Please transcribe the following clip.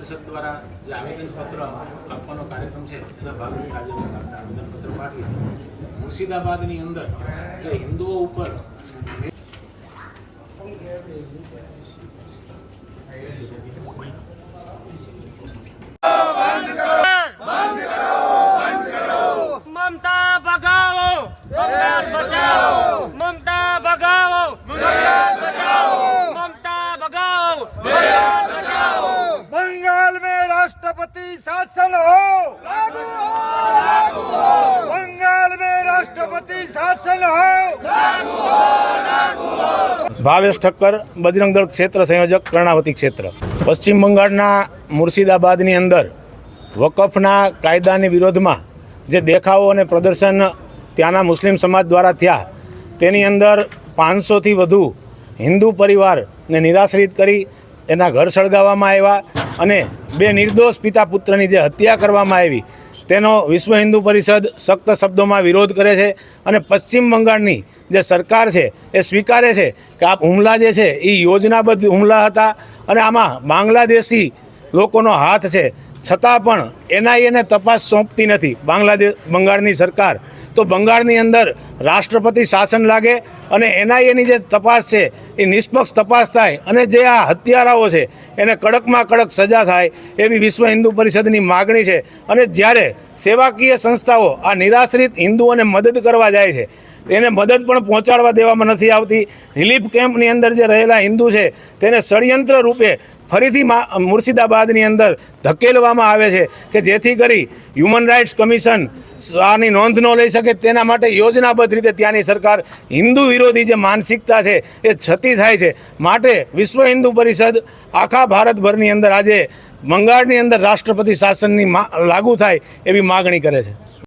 જે આવેદનપત્ર આપવાનો કાર્યક્રમ છે, એના ભાગરૂપે આજે આવેદનપત્ર પાઠવી મુર્શિદાબાદની અંદર જે હિન્દુઓ ઉપર મમતા शासन हो लागू हो बंगाल में राष्ट्रपति शासन हो ભાવેશ ઠક્કર બજરંગ દળ ક્ષેત્ર સંયોજક કર્ણાવતી ક્ષેત્ર પશ્ચિમ બંગાળના મુર્શિદાબાદની અંદર વકફના કાયદાની વિરોધમાં જે દેખાવો અને પ્રદર્શન ત્યાંના મુસ્લિમ સમાજ દ્વારા થયા તેની અંદર પાંચસોથી વધુ હિન્દુ પરિવારને નિરાશ્રિત કરી એના ઘર સળગાવવામાં આવ્યા અને બે નિર્દોષ પિતા પુત્રની જે હત્યા કરવામાં આવી, તેનો વિશ્વ હિન્દુ પરિષદ સખ્ત શબ્દોમાં વિરોધ કરે છે અને પશ્ચિમ બંગાળની જે સરકાર છે, એ સ્વીકારે છે કે આ હુમલા જે છે એ યોજનાબદ્ધ હુમલા હતા અને આમાં બાંગ્લાદેશી લોકોનો હાથ છે. છતાં પણ એનઆઈએને તપાસ સોંપતી નથી. બાંગ્લાદેશ, બંગાળની સરકાર. તો બંગાળની અંદર રાષ્ટ્રપતિ શાસન લાગે અને એનઆઈએની જે તપાસ છે, એ નિષ્પક્ષ તપાસ થાય અને જે આ હત્યારાઓ છે, એને કડકમાં કડક સજા થાય એવી વિશ્વ હિન્દુ પરિષદની માગણી છે. અને જ્યારે સેવાકીય સંસ્થાઓ આ નિરાશ્રિત હિન્દુઓને મદદ કરવા જાય છે, એને મદદ પણ પહોંચાડવા દેવામાં નથી આવતી. રિલીફ કેમ્પની અંદર જે રહેલા હિન્દુ છે, તેને ષડયંત્ર રૂપે ફરીથી મુર્શિદાબાદની અંદર ધકેલવામાં આવે છે કે જેથી કરી હ્યુમન રાઇટ્સ કમિશન આની નોંધ ન લઈ શકે. તેના માટે યોજનાબદ્ધ રીતે ત્યાંની સરકાર હિન્દુ વિરોધી જે માનસિકતા છે એ છતી થાય છે. માટે વિશ્વ હિન્દુ પરિષદ આખા ભારતભરની અંદર આજે બંગાળની અંદર રાષ્ટ્રપતિ શાસનની લાગુ થાય એવી માગણી કરે છે.